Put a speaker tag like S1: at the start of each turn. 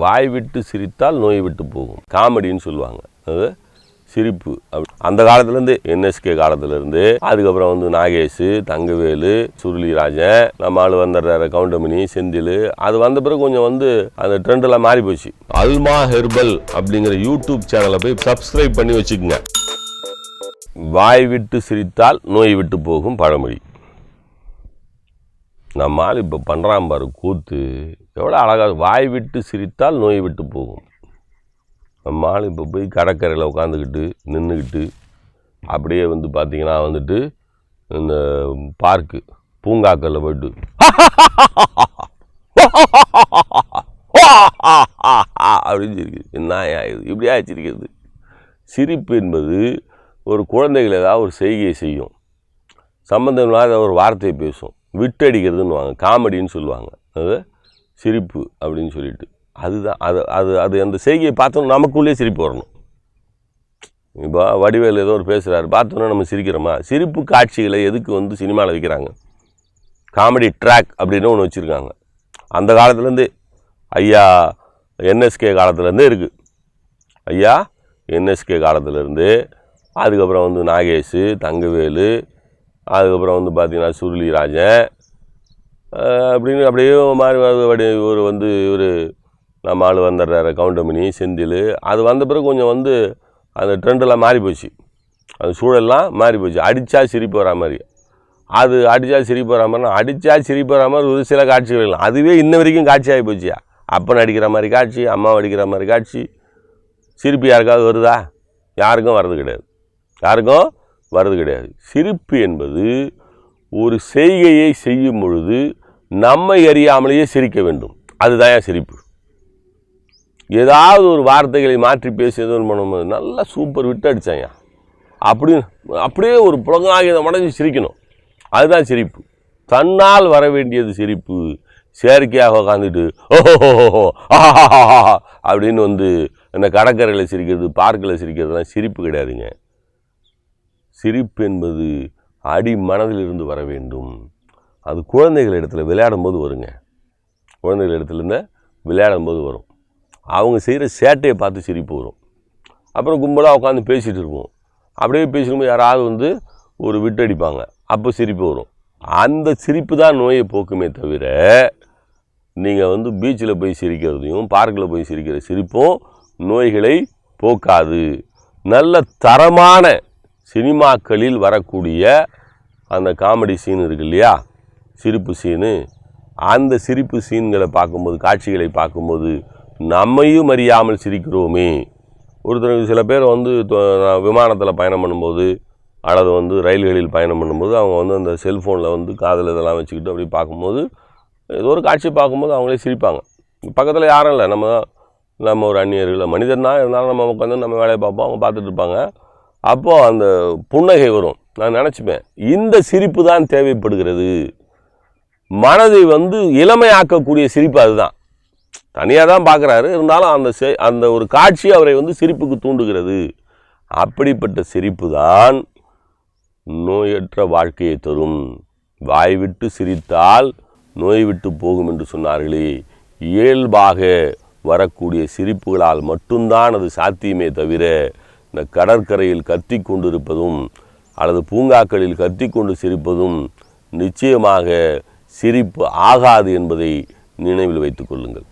S1: வாய் விட்டு சிரித்தால் நோய் விட்டு போகும். காமெடின்னு சொல்லுவாங்க. அது சிரிப்பு. அப்படி. அந்த காலத்துலேருந்து என்எஸ்கே காலத்துலேருந்து அதுக்கப்புறம் வந்து நாகேஷ் தங்கவேலு சுருளிராஜன் நம்ம ஆள் வந்துடுறாரு கவுண்டமணி செந்தில். அது வந்த பிறகு கொஞ்சம் வந்து அந்த ட்ரெண்டெல்லாம் மாறி போச்சு அல்மா ஹெர்பல் அப்படிங்கிற யூடியூப் சேனலை போய் சப்ஸ்கிரைப் பண்ணி வச்சுக்கோங்க. வாய் விட்டு சிரித்தால் நோய் விட்டு போகும் பழமொழி. நம்மால் இப்போ பண்ணுறான் பாரு கூத்து. எவ்வளோ அழகாக வாய் விட்டு சிரித்தால் நோய் விட்டு போகும். நம்ம இப்போ போய் கடற்கரையில் உட்காந்துக்கிட்டு நின்றுக்கிட்டு அப்படியே வந்து பார்த்தீங்கன்னா வந்துட்டு இந்த பார்க்கு பூங்காக்களில் போய்ட்டு. அப்படின்னு சிரிக்குது என்ன இது? இப்படியா சிரிக்கிறது சிரிப்பு என்பது ஒரு குழந்தைகள் ஏதாவது ஒரு செய்கையை செய்யும். சம்மந்தம் இல்லாத ஒரு வார்த்தையை பேசும். விட்டடிக்கிறதுன்னு காமெடின்னு சொல்லுவாங்க. அது சிரிப்பு அப்படின்னு சொல்லிட்டு. அதுதான் அது அது அது அந்த செய்கையை பார்த்தோன்னா நமக்குள்ளே சிரிப்பு வரணும். இப்போ வடிவேல் ஏதோ ஒரு பேசுகிறாரு பார்த்தோன்னா நம்ம சிரிக்கிறோமா? சிரிப்பு காட்சிகளை எதுக்கு வந்து சினிமாவில் வைக்கிறாங்க? காமெடி ட்ராக் அப்படின்னு ஒன்று வச்சுருக்காங்க. அந்த காலத்துலேருந்து. ஐயா என்எஸ்கே காலத்துலேருந்தே இருக்குது ஐயா என்எஸ்கே காலத்துலேருந்து. அதுக்கப்புறம் வந்து நாகேஷ் தங்கவேலு அதுக்கப்புறம் வந்து பார்த்திங்கன்னா சுருளிராஜன் ராஜன் அப்படின்னு அப்படியே மாறி வ- வடி வந்து இவர் நம்ம ஆள் வந்துடுறாரு கவுண்டமணி செந்தில். அது வந்த பிறகு கொஞ்சம் வந்து அந்த ட்ரெண்டெல்லாம் மாறி போச்சு. அந்த சூழல்லாம் மாறி போச்சு. அடித்தா சிரிப்பு வரா மாதிரி. அது அடித்தா சிரிப்பு வரா மாதிரினா அடித்தா சிரிப்பு வரா மாதிரி ஒரு சில காட்சிகள் அதுவே இன்ன வரைக்கும் காட்சி ஆகி அப்பன் அடிக்கிற மாதிரி காட்சி அம்மா அடிக்கிற மாதிரி காட்சி. சிரிப்பு யாருக்காவது வருதா? யாருக்கும் வர்றது கிடையாது. யாருக்கும்? வர்றது கிடையாது. சிரிப்பு என்பது ஒரு செய்கையை செய்யும் பொழுது நம்மை அறியாமலேயே சிரிக்க வேண்டும். அதுதான் சிரிப்பு. ஏதாவது ஒரு வார்த்தைகளை மாற்றி பேசி பண்ணும்போது நல்லா சூப்பர் விட்டு அடித்தாங்க அப்படி அப்படியே ஒரு புலங்காகிதம் உடஞ்சி சிரிக்கணும். அதுதான் சிரிப்பு. தன்னால் வர வேண்டியது சிரிப்பு. செயற்கையாக உட்காந்துட்டு ஓஹோ அப்படின்னு வந்து இந்த கடற்கரையில் சிரிக்கிறது பார்க்கில் சிரிக்கிறதுலாம் சிரிப்பு கிடையாதுங்க. சிரிப்பு என்பது அடி மனதிலிருந்து வர வேண்டும். அது குழந்தைகள் இடத்துல விளையாடும் போது வருங்க. குழந்தைகள் இடத்துலேருந்து விளையாடும் போது வரும். அவங்க செய்கிற சேட்டையை பார்த்து சிரிப்பு வரும். அப்புறம் கும்பலாக உட்காந்து பேசிகிட்டு இருப்போம். அப்படியே பேசிக்கும்போது யாராவது வந்து ஒரு விட்டடிப்பாங்க. அப்போ சிரிப்பு வரும். அந்த சிரிப்பு தான் நோயை போக்குமே தவிர நீங்கள் வந்து பீச்சில் போய் சிரிக்கிறதையும் பார்க்கில் போய் சிரிக்கிற சிரிப்பும் நோய்களை போக்காது. நல்ல தரமான சினிமாக்களில் வரக்கூடிய அந்த காமெடி சீன் இருக்கு இல்லையா? சிரிப்பு சீனு. அந்த சிரிப்பு சீன்களை பார்க்கும்போது காட்சிகளை பார்க்கும்போது நம்மையும் அறியாமல் சிரிக்கிறோமே. ஒருத்தருக்கு சில பேர் வந்து விமானத்தில் பயணம் பண்ணும்போது அல்லது வந்து ரயில்களில் பயணம் பண்ணும்போது அவங்க வந்து அந்த செல்ஃபோனில் வந்து காதில் இதெல்லாம் வச்சுக்கிட்டு அப்படி பார்க்கும்போது ஏதோ ஒரு காட்சி பார்க்கும்போது அவங்களே சிரிப்பாங்க. பக்கத்தில் யாரும் இல்லை. நம்ம நம்ம ஒரு அந்நியர்கள். மனிதன் தான் இருந்தாலும் நம்ம உட்காந்து நம்ம வேலையை பார்ப்போம். அவங்க பார்த்துட்டு இருப்பாங்க. அப்போது அந்த புன்னகை வரும். நான் நினச்சிப்பேன். இந்த சிரிப்பு தான் தேவைப்படுகிறது. மனதை வந்து இளமையாக்கக்கூடிய சிரிப்பு அதுதான். தனியாக தான் பார்க்குறாரு. இருந்தாலும் அந்த செ அந்த ஒரு காட்சி அவரை வந்து சிரிப்புக்கு தூண்டுகிறது. அப்படிப்பட்ட சிரிப்பு தான் நோயற்ற வாழ்க்கையை தரும். வாய் விட்டு சிரித்தால் நோய் விட்டு போகும் என்று சொன்னார்களே. இயல்பாக வரக்கூடிய சிரிப்புகளால் மட்டும்தான் அது சாத்தியமே தவிர இந்த கடற்கரையில் கத்தி கொண்டிருப்பதும் அல்லது பூங்காக்களில் கத்தி கொண்டு சிரிப்பதும் நிச்சயமாக சிரிப்பு ஆகாது என்பதை நினைவில் வைத்துக் கொள்ளுங்கள்.